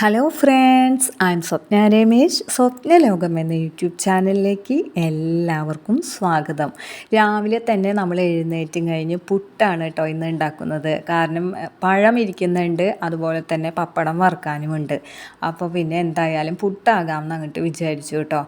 Hello friends I'm Swapna Ramesh Swapna ലോകം എന്ന YouTube ചാനലിലേക്ക് എല്ലാവർക്കും സ്വാഗതം. രാവിലെ തന്നെ നമ്മൾ എഴുന്നേറ്റും കഴിഞ്ഞ് പുട്ടാണ് കേട്ടോ ഇന്ന് ഉണ്ടാക്കുന്നത്. കാരണം പഴം ഇരിക്കുന്നുണ്ട് അതുപോലെ തന്നെ പപ്പടം വറുക്കാനുമുണ്ട്. അപ്പോൾ പിന്നെ എന്തായാലും പുട്ടാകാം എന്ന് അങ്ങോട്ട് വിചാരിച്ചു കേട്ടോ.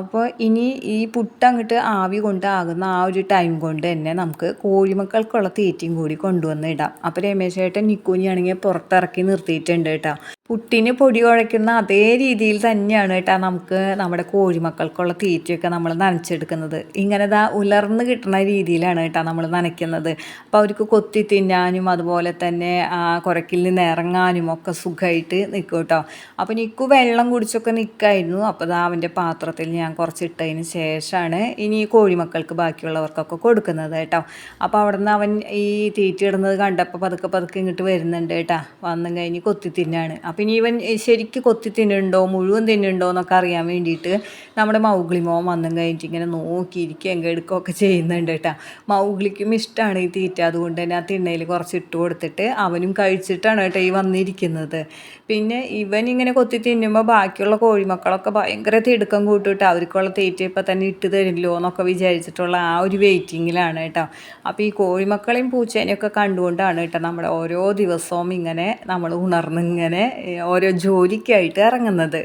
അപ്പോൾ ഇനി ഈ പുട്ട് അങ്ങോട്ട് ആവി കൊണ്ടാകുന്ന ആ ഒരു ടൈം കൊണ്ട് തന്നെ നമുക്ക് കോഴിമക്കൾക്കുള്ള തീറ്റയും കൂടി കൊണ്ടുവന്ന് ഇടാം. അപ്പോൾ രമേശ് ചേട്ടൻ നിക്കൂനിയാണെങ്കിൽ പുറത്തിറക്കി നിർത്തിയിട്ടുണ്ട് കേട്ടോ. പുട്ടിന് പൊടി കുഴയ്ക്കുന്ന അതേ രീതിയിൽ തന്നെയാണ് കേട്ടോ നമുക്ക് നമ്മുടെ കോഴിമക്കൾക്കുള്ള തീറ്റയൊക്കെ നമ്മൾ നനച്ചെടുക്കുന്നത്. ഇങ്ങനെ ദാ ഉലർന്ന് കിട്ടുന്ന രീതിയിലാണ് കേട്ടോ നമ്മൾ നനയ്ക്കുന്നത്. അപ്പോൾ അവർക്ക് കൊത്തി തിന്നാനും അതുപോലെ തന്നെ ആ കുരക്കിൽ നിന്ന് ഇറങ്ങാനും ഒക്കെ സുഖമായിട്ട് നിൽക്കും കേട്ടോ. അപ്പോൾ നിക്കു വെള്ളം കുടിച്ചൊക്കെ നിൽക്കായിരുന്നു അപ്പോൾ ദാ അവന്റെ പാത്രത്തിൽ ഞാൻ കുറച്ച് ഇട്ടതിന് ശേഷമാണ് ഇനി കോഴിമക്കൾക്ക് ബാക്കിയുള്ളവർക്കൊക്കെ കൊടുക്കുന്നത് കേട്ടോ. അപ്പോൾ അവിടെ നിന്ന് അവൻ ഈ തീറ്റ ഇടുന്നത് കണ്ടപ്പോൾ പതുക്കെ പതുക്കെ ഇങ്ങോട്ട് വരുന്നുണ്ട് കേട്ടോ. വന്നും കഴിഞ്ഞ് കൊത്തി തിന്നാണ്. ഇനി ഇവൻ ശരിക്ക് കൊത്തി തിന്നുന്നുണ്ടോ മുഴുവൻ തിന്നുന്നുണ്ടോ എന്നൊക്കെ അറിയാൻ വേണ്ടിയിട്ട് നമ്മുടെ മൗഗ്ലി മോൻ വന്നും കഴിഞ്ഞിട്ട് ഇങ്ങനെ നോക്കിയിരിക്കുകയും എടുക്കുകയൊക്കെ ചെയ്യുന്നുണ്ട് കേട്ടോ. മൗഗ്ലിക്കും ഇഷ്ടമാണ് ഈ തീറ്റ അതുകൊണ്ട് തന്നെ ആ തിണ്ണയിൽ കുറച്ച് ഇട്ട് കൊടുത്തിട്ട് അവനും കഴിച്ചിട്ടാണ് കേട്ടോ ഈ വന്നിരിക്കുന്നത്. പിന്നെ ഇവൻ ഇങ്ങനെ കൊത്തി തിന്നുമ്പോൾ ബാക്കിയുള്ള കോഴിമക്കളൊക്കെ ഭയങ്കര തിടുക്കം കൂട്ടിട്ട് അവർക്കുള്ള തീറ്റ ഇപ്പം തന്നെ ഇട്ട് തരില്ലോ എന്നൊക്കെ വിചാരിച്ചിട്ടുള്ള ആ ഒരു വെയിറ്റിങ്ങിലാണ് കേട്ടോ. അപ്പോൾ ഈ കോഴിമക്കളെയും പൂച്ചേനെയൊക്കെ കണ്ടുകൊണ്ടാണ് കേട്ടോ നമ്മുടെ ഓരോ ദിവസവും ഇങ്ങനെ നമ്മൾ ഉണർന്നിങ്ങനെ ഓരോ ജോലിക്കായിട്ട് ഇറങ്ങുന്നത്.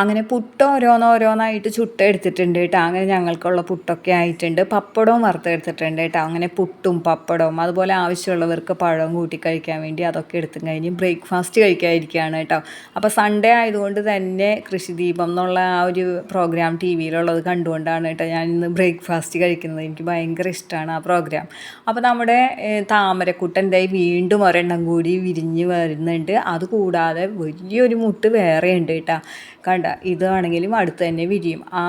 അങ്ങനെ പുട്ട് ഓരോന്നോരോന്നായിട്ട് ചുട്ടെടുത്തിട്ടുണ്ട് കേട്ടോ. അങ്ങനെ ഞങ്ങൾക്കുള്ള പുട്ടൊക്കെ ആയിട്ടുണ്ട്. പപ്പടവും വറുത്തെടുത്തിട്ടുണ്ട് കേട്ടോ. അങ്ങനെ പുട്ടും പപ്പടവും അതുപോലെ ആവശ്യമുള്ളവർക്ക് പഴവും കൂട്ടി കഴിക്കാൻ വേണ്ടി അതൊക്കെ എടുത്തും കഴിഞ്ഞ് ബ്രേക്ക്ഫാസ്റ്റ് കഴിക്കാതിരിക്കുകയാണ് കേട്ടോ. അപ്പോൾ സൺഡേ ആയതുകൊണ്ട് തന്നെ കൃഷിദീപം എന്നുള്ള ആ ഒരു പ്രോഗ്രാം ടി വിയിലുള്ളത് കണ്ടുകൊണ്ടാണ് കേട്ടോ ഞാൻ ഇന്ന് ബ്രേക്ക്ഫാസ്റ്റ് കഴിക്കുന്നത്. എനിക്ക് ഭയങ്കര ഇഷ്ടമാണ് ആ പ്രോഗ്രാം അപ്പോൾ നമ്മുടെ താമരക്കുട്ടന്റെ വീണ്ടും ഒരെണ്ണം കൂടി വിരിഞ്ഞ് വരുന്നുണ്ട്. അതുകൂടാതെ വലിയൊരു മുട്ട് വേറെയുണ്ട് കേട്ടോ. കണ്ട. ഇതാണെങ്കിലും അടുത്ത് തന്നെ വിരിയും. ആ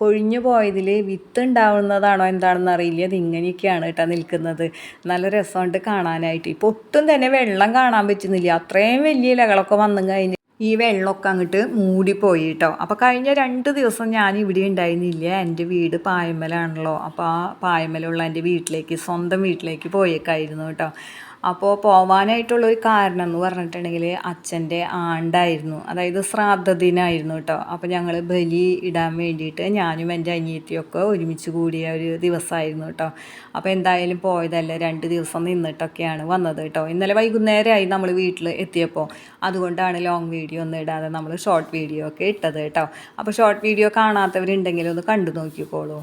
കൊഴിഞ്ഞു പോയതിൽ വിത്ത് ഉണ്ടാവുന്നതാണോ എന്താണെന്ന് അറിയില്ല. അത് ഇങ്ങനെയൊക്കെയാണ് കേട്ടോ നിൽക്കുന്നത്. നല്ല രസമുണ്ട് കാണാനായിട്ട്. ഇപ്പോൾ ഒട്ടും തന്നെ വെള്ളം കാണാൻ പറ്റുന്നില്ല. അത്രയും വലിയ ഇലകളൊക്കെ വന്നു കഴിഞ്ഞ് ഈ വെള്ളമൊക്കെ അങ്ങോട്ട് മൂടിപ്പോയി കേട്ടോ. അപ്പോൾ കഴിഞ്ഞ രണ്ട് ദിവസം ഞാൻ ഇവിടെ ഉണ്ടായിരുന്നില്ല. എന്റെ വീട് പായമ്മലാണല്ലോ. അപ്പോൾ ആ പായമ്മലുള്ള എന്റെ വീട്ടിലേക്ക് സ്വന്തം വീട്ടിലേക്ക് പോയേക്കായിരുന്നു കേട്ടോ. അപ്പോൾ പോവാനായിട്ടുള്ള ഒരു കാരണം എന്ന് പറഞ്ഞിട്ടുണ്ടെങ്കിൽ അച്ഛന്റെ ആണ്ടായിരുന്നു. അതായത് ശ്രാദ്ധ ദിനമായിരുന്നു കേട്ടോ. അപ്പോൾ ഞങ്ങൾ ബലി ഇടാൻ വേണ്ടിയിട്ട് ഞാനും എന്റെ അനിയത്തിയൊക്കെ ഒരുമിച്ച് കൂടിയ ഒരു ദിവസമായിരുന്നു കേട്ടോ. അപ്പോൾ എന്തായാലും പോയതല്ല. രണ്ട് ദിവസം നിന്നിട്ടൊക്കെയാണ് വന്നത് കേട്ടോ. ഇന്നലെ വൈകുന്നേരമായി നമ്മൾ വീട്ടിൽ എത്തിയപ്പോൾ അതുകൊണ്ടാണ് ലോങ് വീഡിയോ ഒന്നും ഇടാതെ നമ്മൾ ഷോർട്ട് വീഡിയോ ഒക്കെ ഇട്ടത് കേട്ടോ. അപ്പോൾ ഷോർട്ട് വീഡിയോ കാണാത്തവരുണ്ടെങ്കിൽ ഒന്ന് കണ്ടു നോക്കിക്കോളൂ.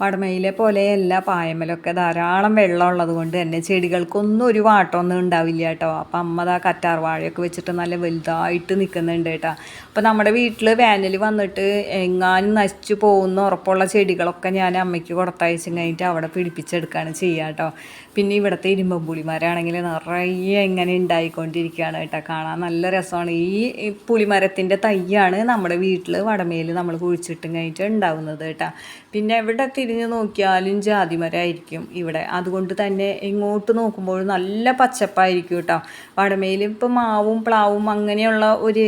വടമയിലെ പോലെയല്ല പായമലൊക്കെ ധാരാളം വെള്ളമുള്ളത് കൊണ്ട് തന്നെ ചെടികൾക്കൊന്നും ഒരു വാട്ടമൊന്നും ഉണ്ടാവില്ല കേട്ടോ. അപ്പം അമ്മ ദാ കറ്റാർ വാഴയൊക്കെ വെച്ചിട്ട് നല്ല വലുതായിട്ട് നിൽക്കുന്നുണ്ട് കേട്ടോ. അപ്പോൾ നമ്മുടെ വീട്ടിൽ വേനൽ വന്നിട്ട് എങ്ങാനും നശിച്ചു പോകുന്ന ഉറപ്പുള്ള ചെടികളൊക്കെ ഞാൻ അമ്മയ്ക്ക് കൊടുത്തയച്ച് കഴിഞ്ഞിട്ട് അവിടെ പിടിപ്പിച്ചെടുക്കുകയാണ് ചെയ്യുക കേട്ടോ. പിന്നെ ഇവിടുത്തെ ഇരുമ്പുളിമരാണെങ്കിൽ നിറയെ ഇങ്ങനെ ഉണ്ടായിക്കൊണ്ടിരിക്കുകയാണ് കേട്ടോ. കാണാൻ നല്ല രസമാണ്. ഈ ഈ പുളിമരത്തിന്റെ തൈയാണ് നമ്മുടെ വീട്ടിൽ വടമയിൽ നമ്മൾ കുഴിച്ചിട്ടും കഴിഞ്ഞിട്ട് ഉണ്ടാവുന്നത് കേട്ടോ. പിന്നെ എവിടെ തിരിഞ്ഞ് നോക്കിയാലും ജാതിമരമായിരിക്കും ഇവിടെ. അതുകൊണ്ട് തന്നെ എങ്ങോട്ട് നോക്കുമ്പോൾ നല്ല പച്ചപ്പായിരിക്കും കേട്ടോ. വടമയിൽ ഇപ്പം മാവും പ്ലാവും അങ്ങനെയുള്ള ഒരു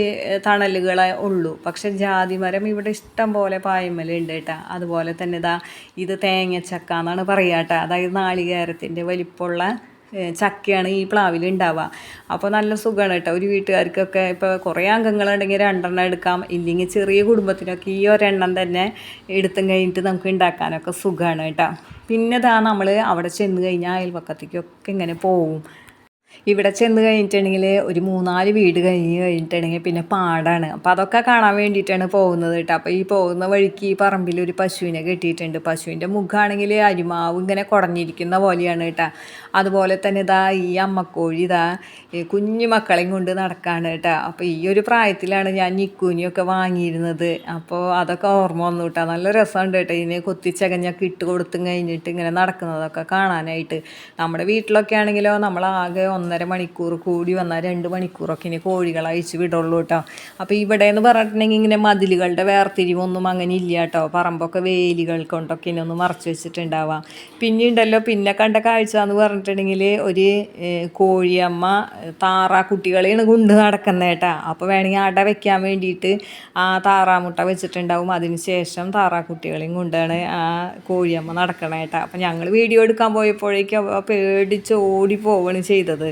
തണലുകളെ ഉള്ളൂ. പക്ഷെ ജാതിമരം ഇവിടെ ഇഷ്ടം പോലെ പായ്മലുണ്ട് കേട്ടോ. അതുപോലെ തന്നെ ഇതാ ഇത് തേങ്ങച്ചക്ക എന്നാണ് പറയുക കേട്ടോ. അതായത് നാളികേരത്തിന്റെ വലിപ്പമുള്ള ചക്കയാണ് ഈ പ്ലാവിൽ ഉണ്ടാവുക അപ്പോൾ നല്ല സുഖമാണ് കേട്ടോ. ഒരു വീട്ടുകാർക്കൊക്കെ ഇപ്പോൾ കുറേ അംഗങ്ങളുണ്ടെങ്കിൽ രണ്ടെണ്ണം എടുക്കാം. ഇല്ലെങ്കിൽ ചെറിയ കുടുംബത്തിനൊക്കെ ഈ ഒരെണ്ണം തന്നെ എടുത്തും കഴിഞ്ഞിട്ട് നമുക്ക് ഉണ്ടാക്കാനൊക്കെ സുഖമാണ് കേട്ടോ. പിന്നെ ഇതാ നമ്മൾ അവിടെ ചെന്ന് കഴിഞ്ഞാൽ അയൽപക്കത്തേക്കൊക്കെ ഇങ്ങനെ പോവും. ഇവിടെ ചെന്ന് കഴിഞ്ഞിട്ടുണ്ടെങ്കിൽ ഒരു മൂന്നാൽ വീട് കഴിഞ്ഞ് കഴിഞ്ഞിട്ടുണ്ടെങ്കിൽ പിന്നെ പാടാണ്. അപ്പോൾ അതൊക്കെ കാണാൻ വേണ്ടിയിട്ടാണ് പോകുന്നത് കേട്ടോ. അപ്പോൾ ഈ പോകുന്ന വഴിക്ക് ഈ പറമ്പിൽ ഒരു പശുവിനെ കെട്ടിയിട്ടുണ്ട്. പശുവിന്റെ മുഖമാണെങ്കിൽ അരിമാവ് ഇങ്ങനെ കുടഞ്ഞിരിക്കുന്ന പോലെയാണ് കേട്ടോ. അതുപോലെ തന്നെ ഇതാ ഈ അമ്മക്കോഴി ഇതാ കുഞ്ഞു മക്കളെയും കൊണ്ട് നടക്കാണ് കേട്ടോ. അപ്പോൾ ഈ ഒരു പ്രായത്തിലാണ് ഞാൻ നിക്കൂനിയൊക്കെ വാങ്ങിയിരുന്നത്. അപ്പോൾ അതൊക്കെ ഓർമ്മ വന്നു കേട്ടോ. നല്ല രസമുണ്ട് കേട്ടോ ഇതിനെ കൊത്തിച്ചകഞ്ഞൊക്കെ ഇട്ട് കൊടുത്തും കഴിഞ്ഞിട്ട് ഇങ്ങനെ നടക്കുന്നതൊക്കെ കാണാനായിട്ട്. നമ്മുടെ വീട്ടിലൊക്കെ ആണെങ്കിലോ നമ്മളാകെ ഒന്നര മണിക്കൂർ കൂടി വന്നാൽ രണ്ട് മണിക്കൂറൊക്കെ ഇനി കോഴികൾ അയച്ചു വിടുള്ളൂ കേട്ടോ. അപ്പോൾ ഇവിടെ എന്ന് പറഞ്ഞിട്ടുണ്ടെങ്കിൽ ഇങ്ങനെ മതിലുകളുടെ വേർതിരിവൊന്നും അങ്ങനെ ഇല്ല കേട്ടോ. പറമ്പൊക്കെ വേലികൾ കൊണ്ടൊക്കെ ഇനി ഒന്ന് മറച്ച് വെച്ചിട്ടുണ്ടാവാം. പിന്നെ ഉണ്ടല്ലോ പിന്നെ കണ്ട കാഴ്ച എന്ന് പറഞ്ഞിട്ടുണ്ടെങ്കിൽ ഒരു കോഴിയമ്മ താറാ കുട്ടികളെയാണ് കൊണ്ട് നടക്കുന്നത് കേട്ടോ. അപ്പോൾ വേണമെങ്കിൽ അട വെക്കാൻ വേണ്ടിയിട്ട് ആ താറാമുട്ട വെച്ചിട്ടുണ്ടാവും. അതിന് ശേഷം താറാ കുട്ടികളെയും കൊണ്ടാണ് ആ കോഴിയമ്മ നടക്കണേട്ടാ അപ്പം ഞങ്ങൾ വീഡിയോ എടുക്കാൻ പോയപ്പോഴേക്കും പേടിച്ച് ഓടി പോവുകയാണ് ചെയ്തത്.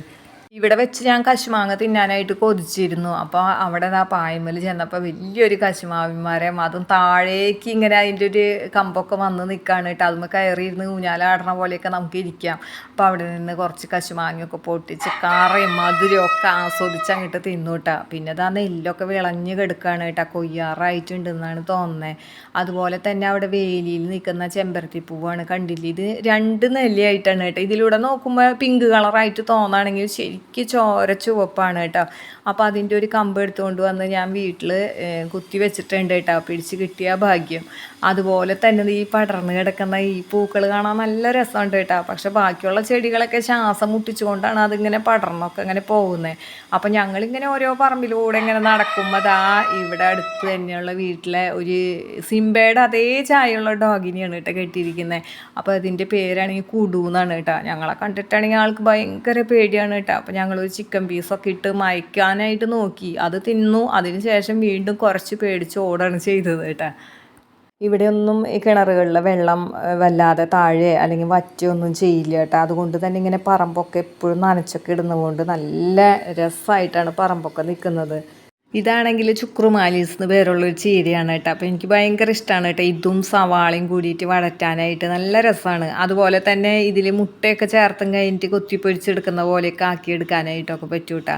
ഇവിടെ വെച്ച് ഞാൻ കശുമാങ്ങ തിന്നാനായിട്ട് കൊതിച്ചിരുന്നു. അപ്പോൾ അവിടെ ആ പായ്മൽ ചെന്നപ്പോൾ വലിയൊരു കശുമാവിന്മാരെ അതും താഴേക്ക് ഇങ്ങനെ അതിന്റെ ഒരു കമ്പൊക്കെ വന്ന് നിൽക്കുകയാണ് കേട്ടോ. അതുമ്പോൾ കയറിയിരുന്ന് ഊഞ്ഞാലാടണ പോലെയൊക്കെ നമുക്ക് ഇരിക്കാം. അപ്പോൾ അവിടെ നിന്ന് കുറച്ച് കശുമാങ്ങയൊക്കെ പൊട്ടിച്ച് കാറയും മധുരവും ഒക്കെ ആസ്വദിച്ച് അങ്ങോട്ട് തിന്നു കേട്ടോ. പിന്നെ അതാ നെല്ലൊക്കെ വിളഞ്ഞ് കിടക്കുകയാണ് കേട്ടോ. കൊയ്യാറായിട്ടുണ്ട് എന്നാണ് തോന്നുന്നത് അതുപോലെ തന്നെ അവിടെ വേലിയിൽ നിൽക്കുന്ന ചെമ്പരത്തി പൂവാണ് കണ്ടില്ലേ? ഇത് രണ്ട് നെല്ലിയായിട്ടാണ് കേട്ടോ. ഇതിലൂടെ നോക്കുമ്പോൾ പിങ്ക് കളറായിട്ട് തോന്നുകയാണെങ്കിൽ ശരിക്കും ചോര ചുവപ്പാണ് കേട്ടോ. അപ്പോൾ അതിന്റെ ഒരു കമ്പ് എടുത്തുകൊണ്ട് വന്ന് ഞാൻ വീട്ടിൽ കുത്തി വെച്ചിട്ടുണ്ട് കേട്ടോ. പിടിച്ച് കിട്ടിയ ഭാഗ്യം. അതുപോലെ തന്നെ ഈ പടർന്ന് കിടക്കുന്ന ഈ പൂക്കൾ കാണാൻ നല്ല രസമുണ്ട് കേട്ടോ. പക്ഷെ ബാക്കിയുള്ള ചെടികളൊക്കെ ശ്വാസം മുട്ടിച്ചുകൊണ്ടാണ് അതിങ്ങനെ പടർന്നൊക്കെ ഇങ്ങനെ പോകുന്നത് അപ്പോൾ ഞങ്ങളിങ്ങനെ ഓരോ പറമ്പിലൂടെ ഇങ്ങനെ നടക്കുമ്പോൾ ദാ ഇവിടെ അടുത്ത് തന്നെയുള്ള വീട്ടിലെ ഒരു സിംബയുടെ അതേ ചായയുള്ള ഡോഗിനിയാണ് കേട്ടോ കെട്ടിയിരിക്കുന്നത് അപ്പോൾ അതിന്റെ പേരാണെങ്കിൽ കുടു എന്നാണ് കേട്ടോ. ഞങ്ങളെ കണ്ടിട്ടാണെങ്കിൽ ആൾക്ക് ഭയങ്കര പേടിയാണ് കേട്ടോ. അപ്പോൾ ഞങ്ങളൊരു ചിക്കൻ പീസൊക്കെ ഇട്ട് മയക്കാനായിട്ട് നോക്കി. അത് തിന്നു. അതിന് ശേഷം വീണ്ടും കുറച്ച് പേടിച്ച് ഓടാണ് ചെയ്തത് കേട്ടോ. ഇവിടെയൊന്നും ഈ കിണറുകളിലെ വെള്ളം വല്ലാതെ താഴെ അല്ലെങ്കിൽ വറ്റൊന്നും ചെയ്യില്ല കേട്ടോ. അതുകൊണ്ട് തന്നെ ഇങ്ങനെ പറമ്പൊക്കെ എപ്പോഴും നനച്ചൊക്കെ ഇടുന്നതുകൊണ്ട് നല്ല രസമായിട്ടാണ് പറമ്പൊക്കെ നിൽക്കുന്നത്. ഇതാണെങ്കിൽ ചുക്രുമാലീസ് എന്ന് പേരുള്ളൊരു ചീരയാണ് കേട്ടോ. അപ്പോൾ എനിക്ക് ഭയങ്കര ഇഷ്ടമാണ് കേട്ടോ. ഇതും സവാളയും കൂടിയിട്ട് വഴറ്റാനായിട്ട് നല്ല രസമാണ് അതുപോലെ തന്നെ ഇതിൽ മുട്ടയൊക്കെ ചേർത്തും കഴിഞ്ഞിട്ട് കൊത്തിപ്പൊരിച്ചെടുക്കുന്ന പോലെയൊക്കെ ആക്കിയെടുക്കാനായിട്ടൊക്കെ പറ്റൂട്ടാ.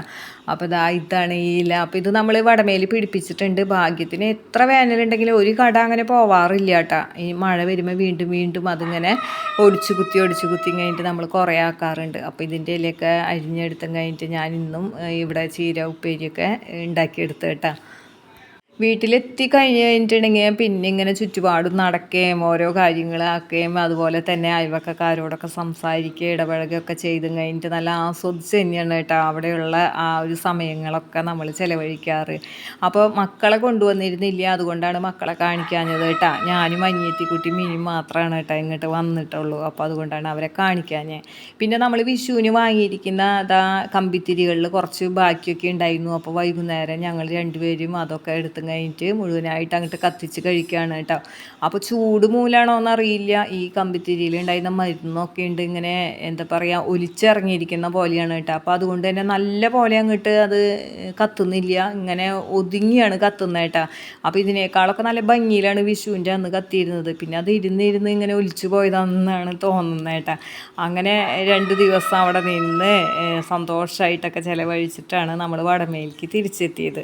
അപ്പോൾ ഇതാ ഇതാണ് ഈ ഇല. അപ്പോൾ ഇത് നമ്മൾ വടമേലി പിടിപ്പിച്ചിട്ടുണ്ട്. ഭാഗ്യത്തിന് എത്ര വേനലുണ്ടെങ്കിലും ഒരു കട അങ്ങനെ പോവാറില്ല കേട്ടോ. ഈ മഴ വരുമ്പോൾ വീണ്ടും വീണ്ടും അതിങ്ങനെ ഒടിച്ചു കുത്തി ഒടിച്ചു കുത്തി കഴിഞ്ഞിട്ട് നമ്മൾ കുറേ ആക്കാറുണ്ട്. അപ്പോൾ ഇതിന്റെ ഇലയൊക്കെ അരിഞ്ഞെടുത്തും കഴിഞ്ഞിട്ട് ഞാൻ ഇന്നും ഇവിടെ ചീര ഉപ്പേരിയൊക്കെ ഉണ്ടാക്കിയെടുത്ത് കേട്ടോ. വീട്ടിലെത്തി കഴിഞ്ഞ് കഴിഞ്ഞിട്ടുണ്ടെങ്കിൽ പിന്നെ ഇങ്ങനെ ചുറ്റുപാടും നടക്കുകയും ഓരോ കാര്യങ്ങളാക്കുകയും അതുപോലെ തന്നെ അയൽവക്കക്കാരോടൊക്കെ സംസാരിക്കുക ഇടപഴകുകയൊക്കെ ചെയ്ത് കഴിഞ്ഞിട്ട് നല്ല ആസ്വദിച്ച് തന്നെയാണ് കേട്ടോ അവിടെയുള്ള ആ ഒരു സമയങ്ങളൊക്കെ നമ്മൾ ചിലവഴിക്കാറ്. അപ്പോൾ മക്കളെ കൊണ്ടുവന്നിരുന്നില്ല അതുകൊണ്ടാണ് മക്കളെ കാണിക്കാഞ്ഞത് കേട്ടോ. ഞാനും അനിയത്തിക്കുട്ടി മിനിയും മാത്രമാണ് കേട്ടോ ഇങ്ങോട്ട് വന്നിട്ടുള്ളൂ. അപ്പോൾ അതുകൊണ്ടാണ് അവരെ കാണിക്കാഞ്ഞത് പിന്നെ നമ്മൾ വിഷുവിന് വാങ്ങിയിരിക്കുന്ന അതാ കമ്പിത്തിരികളിൽ കുറച്ച് ബാക്കിയൊക്കെ ഉണ്ടായിരുന്നു. അപ്പോൾ വൈകുന്നേരം ഞങ്ങൾ രണ്ടുപേരും അതൊക്കെ എടുത്തും കഴിഞ്ഞിട്ട് മുഴുവനായിട്ട് അങ്ങോട്ട് കത്തിച്ച് കഴിക്കുകയാണ് കേട്ടോ. അപ്പോൾ ചൂട് മൂലാണോ എന്നറിയില്ല. ഈ കമ്പിത്തിരിയിൽ ഉണ്ടായിരുന്ന മരുന്നൊക്കെ ഉണ്ട് ഇങ്ങനെ എന്താ പറയുക ഒലിച്ചിറങ്ങിയിരിക്കുന്ന പോലെയാണ് കേട്ടോ. അപ്പോൾ അതുകൊണ്ട് തന്നെ നല്ല പോലെ അങ്ങോട്ട് അത് കത്തുന്നില്ല. ഇങ്ങനെ ഒതുങ്ങിയാണ് കത്തുന്നത് കേട്ടോ. അപ്പോൾ ഇതിനേക്കാളൊക്കെ നല്ല ഭംഗിയിലാണ് വിഷുവിന്റെ അന്ന് കത്തിയിരുന്നത്. പിന്നെ അത് ഇരുന്ന് ഇരുന്ന് ഇങ്ങനെ ഒലിച്ചു പോയതാണെന്നാണ് തോന്നുന്നത് കേട്ടോ. അങ്ങനെ രണ്ട് ദിവസം അവിടെ നിന്ന് സന്തോഷമായിട്ടൊക്കെ ചിലവഴിച്ചിട്ടാണ് നമ്മൾ വടമേലേക്ക് തിരിച്ചെത്തിയത്.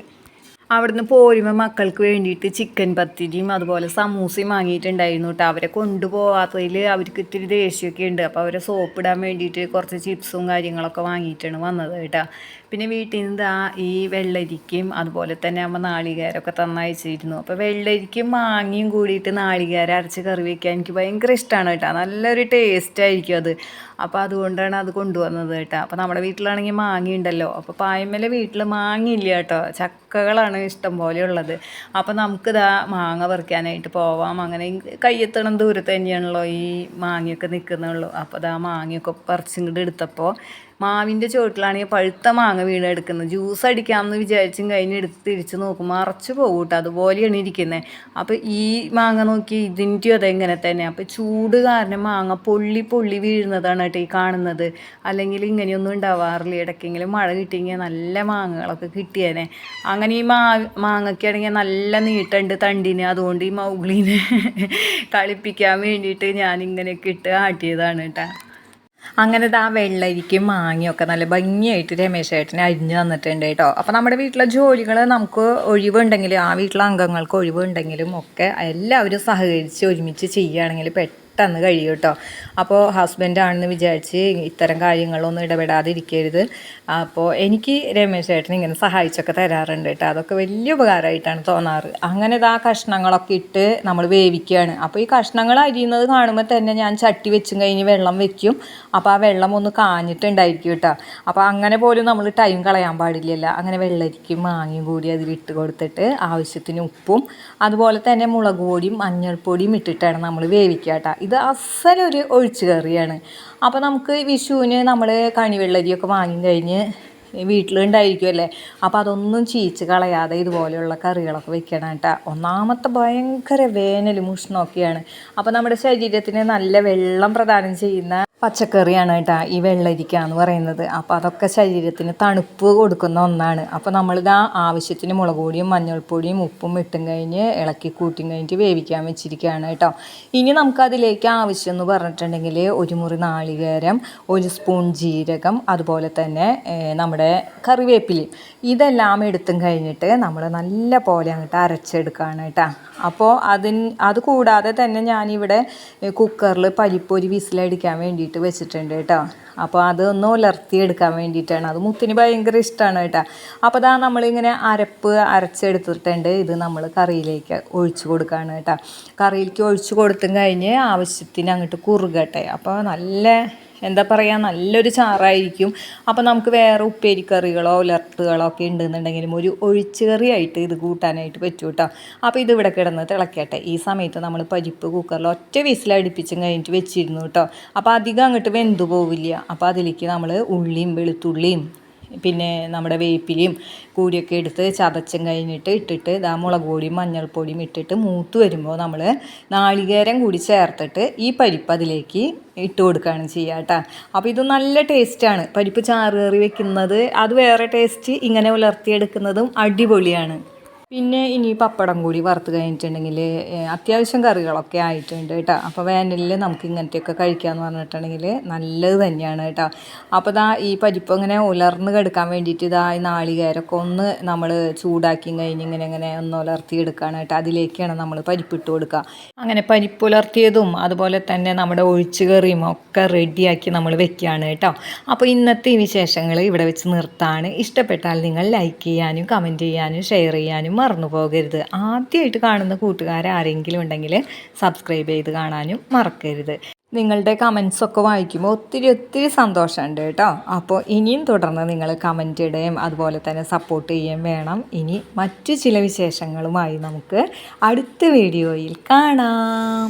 അവിടുന്ന് പോരുമ്പോൾ മക്കൾക്ക് വേണ്ടിയിട്ട് ചിക്കൻ പത്തിരിയും അതുപോലെ സമൂസയും വാങ്ങിയിട്ടുണ്ടായിരുന്നു കേട്ടോ അവരെ കൊണ്ടുപോകാത്തതിൽ അവർക്ക് ഇത്തിരി ദേഷ്യമൊക്കെ ഉണ്ട്. അപ്പോൾ അവരെ സോപ്പ് ഇടാൻ വേണ്ടിയിട്ട് കുറച്ച് ചിപ്സും കാര്യങ്ങളൊക്കെ വാങ്ങിയിട്ടാണ് വന്നത് കേട്ടോ പിന്നെ വീട്ടിൽ നിന്ന് ആ ഈ വെള്ളരിക്കയും അതുപോലെ തന്നെ അമ്മ നാളികേരമൊക്കെ തന്നയച്ചിരുന്നു. അപ്പോൾ വെള്ളരിക്കയും മാങ്ങയും കൂടിയിട്ട് നാളികേരം അരച്ച് കറി വയ്ക്കാൻ എനിക്ക് ഭയങ്കര ഇഷ്ടമാണ് കേട്ടോ. നല്ലൊരു ടേസ്റ്റ് ആയിരിക്കും അത്. അപ്പോൾ അതുകൊണ്ടാണ് അത് കൊണ്ടുവന്നത് കേട്ടോ. അപ്പോൾ നമ്മുടെ വീട്ടിലാണെങ്കിൽ മാങ്ങ ഉണ്ടല്ലോ. അപ്പോൾ പായ്മല വീട്ടിൽ മാങ്ങയില്ല കേട്ടോ. ചക്കകളാണ് ഇഷ്ടം പോലെ ഉള്ളത്. അപ്പോൾ നമുക്കിതാ മാങ്ങ പറിക്കാനായിട്ട് പോവാം. അങ്ങനെ കയ്യെത്തണം ദൂരത്ത് തന്നെയാണല്ലോ ഈ മാങ്ങയൊക്കെ നിൽക്കുന്നുള്ളൂ. അപ്പോൾ ഇതാ മാങ്ങയൊക്കെ പറിച്ചിങ്ങോട്ട് എടുത്തപ്പോൾ മാവിന്റെ ചുവട്ടിലാണെങ്കിൽ പഴുത്ത മാങ്ങ വീണ് എടുക്കുന്നത് ജ്യൂസ് അടിക്കാമെന്ന് വിചാരിച്ചും കഴിഞ്ഞ് എടുത്ത് തിരിച്ച് നോക്കുമ്പോൾ അറച്ചു പോകും കേട്ടോ. അതുപോലെയാണ് ഇരിക്കുന്നത് അപ്പോൾ ഈ മാങ്ങ നോക്കി ഇതിന്റെ അതെ ഇങ്ങനെ തന്നെ. അപ്പോൾ ചൂട് കാരണം മാങ്ങ പൊള്ളി പൊള്ളി വീഴുന്നതാണ് കേട്ടോ ഈ കാണുന്നത്. അല്ലെങ്കിൽ ഇങ്ങനെയൊന്നും ഉണ്ടാവാറില്ല. ഇടയ്ക്കെങ്കിലും മഴ കിട്ടിയെങ്കിൽ നല്ല മാങ്ങകളൊക്കെ കിട്ടിയേനെ. അങ്ങനെ ഈ മാ മാങ്ങയ്ക്കാണെങ്കിൽ നല്ല നീട്ടുണ്ട് തണ്ടിന്. അതുകൊണ്ട് ഈ മൗഗ്ലീനെ കളിപ്പിക്കാൻ വേണ്ടിയിട്ട് ഞാൻ ഇങ്ങനെയൊക്കെ ഇട്ട് ആട്ടിയതാണ് കേട്ടോ. അങ്ങനെ ആ വെള്ളരിക്കും മാങ്ങിയൊക്കെ നല്ല ഭംഗിയായിട്ട് രമേശ് ചേട്ടന് അരിഞ്ഞു തന്നിട്ടുണ്ട് കേട്ടോ. അപ്പോൾ നമ്മുടെ വീട്ടിലെ ജോലികൾ നമുക്ക് ഒഴിവുണ്ടെങ്കിൽ ആ വീട്ടിലെ അംഗങ്ങൾക്ക് ഒഴിവുണ്ടെങ്കിലും ഒക്കെ എല്ലാവരും സഹകരിച്ച് ഒരുമിച്ച് ചെയ്യുകയാണെങ്കിൽ പെട്ടെന്ന് കഴിയും കേട്ടോ അപ്പോൾ ഹസ്ബൻഡാണെന്ന് വിചാരിച്ച് ഇത്തരം കാര്യങ്ങളൊന്നും ഇടപെടാതിരിക്കരുത്. അപ്പോൾ എനിക്ക് രമേശ് ചേട്ടൻ ഇങ്ങനെ സഹായിച്ചൊക്കെ തരാറുണ്ട് കേട്ടോ അതൊക്കെ വലിയ ഉപകാരമായിട്ടാണ് തോന്നാറ്. അങ്ങനെ ഇതാ കഷ്ണങ്ങളൊക്കെ ഇട്ട് നമ്മൾ വേവിക്കുകയാണ് അപ്പോൾ ഈ കഷ്ണങ്ങൾ അരിയുന്നത് കാണുമ്പോൾ തന്നെ ഞാൻ ചട്ടി വെച്ചും കഴിഞ്ഞ് വെള്ളം വെക്കും. അപ്പോൾ ആ വെള്ളം ഒന്ന് കാഞ്ഞിട്ടുണ്ടായിരിക്കും കേട്ടോ അപ്പോൾ അങ്ങനെ പോലും നമ്മൾ ടൈം കളയാൻ പാടില്ലല്ലോ. അങ്ങനെ വെള്ളരിക്കും മാങ്ങയും കൂടി അതിലിട്ട് കൊടുത്തിട്ട് ആവശ്യത്തിന് ഉപ്പും അതുപോലെ തന്നെ മുളക് പൊടിയും മഞ്ഞൾപ്പൊടിയും ഇട്ടിട്ടാണ് നമ്മൾ വേവിക്കുക കേട്ടോ ഇത് അസലൊരു ഒഴിച്ചു കറിയാണ് അപ്പോൾ നമുക്ക് വിഷുവിന് നമ്മൾ കണിവെള്ളരിയൊക്കെ വാങ്ങി കഴിഞ്ഞ് വീട്ടിലുണ്ടായിരിക്കുമല്ലേ അപ്പോൾ അതൊന്നും ചീച്ച് കളയാതെ ഇതുപോലെയുള്ള കറികളൊക്കെ വെക്കണം കേട്ടോ. ഒന്നാമത്തെ ഭയങ്കര വേനലും ഉഷ്ണമൊക്കെയാണ്. അപ്പോൾ നമ്മുടെ ശരീരത്തിന് നല്ല വെള്ളം പ്രദാനം ചെയ്യുന്ന പച്ചക്കറിയാണ് കേട്ടോ ഈ വെള്ളരിക്ക എന്ന് പറയുന്നത്. അപ്പോൾ അതൊക്കെ ശരീരത്തിന് തണുപ്പ് കൊടുക്കുന്ന ഒന്നാണ്. അപ്പോൾ നമ്മളിത് ആ ആവശ്യത്തിന് മുളക് പൊടിയും മഞ്ഞൾപ്പൊടിയും ഉപ്പും ഇട്ടും കഴിഞ്ഞ് ഇളക്കി കൂട്ടിയും കഴിഞ്ഞിട്ട് വേവിക്കാൻ വെച്ചിരിക്കുകയാണ് കേട്ടോ. ഇനി നമുക്കതിലേക്ക് ആവശ്യം എന്ന് പറഞ്ഞിട്ടുണ്ടെങ്കിൽ ഒരു മുറി നാളികേരം ഒരു സ്പൂൺ ജീരകം അതുപോലെ തന്നെ നമ്മുടെ കറിവേപ്പിലയും. ഇതെല്ലാം എടുത്തും കഴിഞ്ഞിട്ട് നമ്മൾ നല്ല പോലെ അങ്ങോട്ട് അരച്ചെടുക്കുകയാണ് കേട്ടോ. അപ്പോൾ അതിന് അത് കൂടാതെ തന്നെ ഞാനിവിടെ കുക്കറിൽ പരിപ്പ് ഒരു വിസിലടിക്കാൻ വേണ്ടിയിട്ട് വെച്ചിട്ടുണ്ട് കേട്ടോ. അപ്പോൾ അതൊന്ന് ഉലർത്തിയെടുക്കാൻ വേണ്ടിയിട്ടാണ്. അത് മുത്തിന് ഭയങ്കര ഇഷ്ടമാണ് കേട്ടോ. അപ്പോൾ അതാ നമ്മളിങ്ങനെ അരപ്പ് അരച്ചെടുത്തിട്ടുണ്ട്. ഇത് നമ്മൾ കറിയിലേക്ക് ഒഴിച്ച് കൊടുക്കുകയാണ് കേട്ടോ. കറിയിലേക്ക് ഒഴിച്ച് കൊടുത്തും കഴിഞ്ഞ് ആവശ്യത്തിന് അങ്ങോട്ട് കുറുകട്ടെ. അപ്പോൾ നല്ല എന്താ പറയുക നല്ലൊരു ചാറായിരിക്കും. അപ്പോൾ നമുക്ക് വേറെ ഉപ്പേരിക്കറികളോ ഉലർത്തുകളോ ഒക്കെ ഉണ്ടെന്നുണ്ടെങ്കിലും ഒരു ഒഴിച്ചുകറിയായിട്ട് ഇത് കൂട്ടാനായിട്ട് പറ്റും കേട്ടോ അപ്പോൾ ഇത് ഇവിടെ കിടന്ന് തിളക്കട്ടെ. ഈ സമയത്ത് നമ്മൾ പരിപ്പ് കുക്കറിൽ ഒറ്റ വിസിലടുപ്പിച്ചും കഴിഞ്ഞിട്ട് വെച്ചിരുന്നു കേട്ടോ അപ്പോൾ അധികം അങ്ങോട്ട് വെന്തു പോവില്ല. അപ്പോൾ അതിലേക്ക് നമ്മൾ ഉള്ളിയും വെളുത്തുള്ളിയും പിന്നെ നമ്മുടെ വേപ്പിലയും കൂടിയൊക്കെ എടുത്ത് ചതച്ചും കഴിഞ്ഞിട്ട് ഇട്ടിട്ട് ഇതാ മുളക് പൊടിയും മഞ്ഞൾപ്പൊടിയും ഇട്ടിട്ട് മൂത്ത് വരുമ്പോൾ നമ്മൾ നാളികേരം കൂടി ചേർത്തിട്ട് ഈ പരിപ്പ് അതിലേക്ക് ഇട്ട് കൊടുക്കുകയാണ് ചെയ്യുക കേട്ടോ. അപ്പോൾ ഇത് നല്ല ടേസ്റ്റാണ് പരിപ്പ് ചാറ് കറി വെക്കുന്നത് അത് വേറെ ടേസ്റ്റ് ഇങ്ങനെ ഉലർത്തിയെടുക്കുന്നതും അടിപൊളിയാണ്. പിന്നെ ഇനി പപ്പടം കൂടി വറുത്ത് കഴിഞ്ഞിട്ടുണ്ടെങ്കിൽ അത്യാവശ്യം കറികളൊക്കെ ആയിട്ടുണ്ട് കേട്ടോ. അപ്പോൾ വേനലിൽ നമുക്ക് ഇങ്ങനത്തെയൊക്കെ കഴിക്കാമെന്ന് പറഞ്ഞിട്ടുണ്ടെങ്കിൽ നല്ലത് തന്നെയാണ് കേട്ടോ. അപ്പോൾ ഇതാ ഈ പരിപ്പ് ഇങ്ങനെ ഉലർന്ന് കിടക്കാൻ വേണ്ടിയിട്ട് ഇതാ ഈ നാളികേരമൊക്കെ ഒന്ന് നമ്മൾ ചൂടാക്കി കഴിഞ്ഞ് ഇങ്ങനെ ഇങ്ങനെ ഒന്ന് ഉലർത്തി എടുക്കുകയാണ് കേട്ടോ. അതിലേക്കാണ് നമ്മൾ പരിപ്പ് ഇട്ട് കൊടുക്കുക. അങ്ങനെ പരിപ്പ് ഉലർത്തിയതും അതുപോലെ തന്നെ നമ്മുടെ ഒഴിച്ചു കറിയും ഒക്കെ റെഡിയാക്കി നമ്മൾ വെക്കുകയാണ് കേട്ടോ. അപ്പോൾ ഇന്നത്തെ ഈ വിശേഷങ്ങൾ ഇവിടെ വെച്ച് നിർത്താണ്. ഇഷ്ടപ്പെട്ടാൽ നിങ്ങൾ ലൈക്ക് ചെയ്യാനും കമന്റ് ചെയ്യാനും ഷെയർ ചെയ്യാനും മറന്നു പോകരുത്. ആദ്യമായിട്ട് കാണുന്ന കൂട്ടുകാർ ആരെങ്കിലും ഉണ്ടെങ്കിൽ സബ്സ്ക്രൈബ് ചെയ്ത് കാണാനും മറക്കരുത്. നിങ്ങളുടെ കമൻസൊക്കെ വായിക്കുമ്പോൾ ഒത്തിരി ഒത്തിരി സന്തോഷമുണ്ട് കേട്ടോ. അപ്പോൾ ഇനിയും തുടർന്ന് നിങ്ങൾ കമന്റ് ഇടുകയും അതുപോലെ തന്നെ സപ്പോർട്ട് ചെയ്യുകയും വേണം. ഇനി മറ്റു ചില വിശേഷങ്ങളുമായി നമുക്ക് അടുത്ത വീഡിയോയിൽ കാണാം.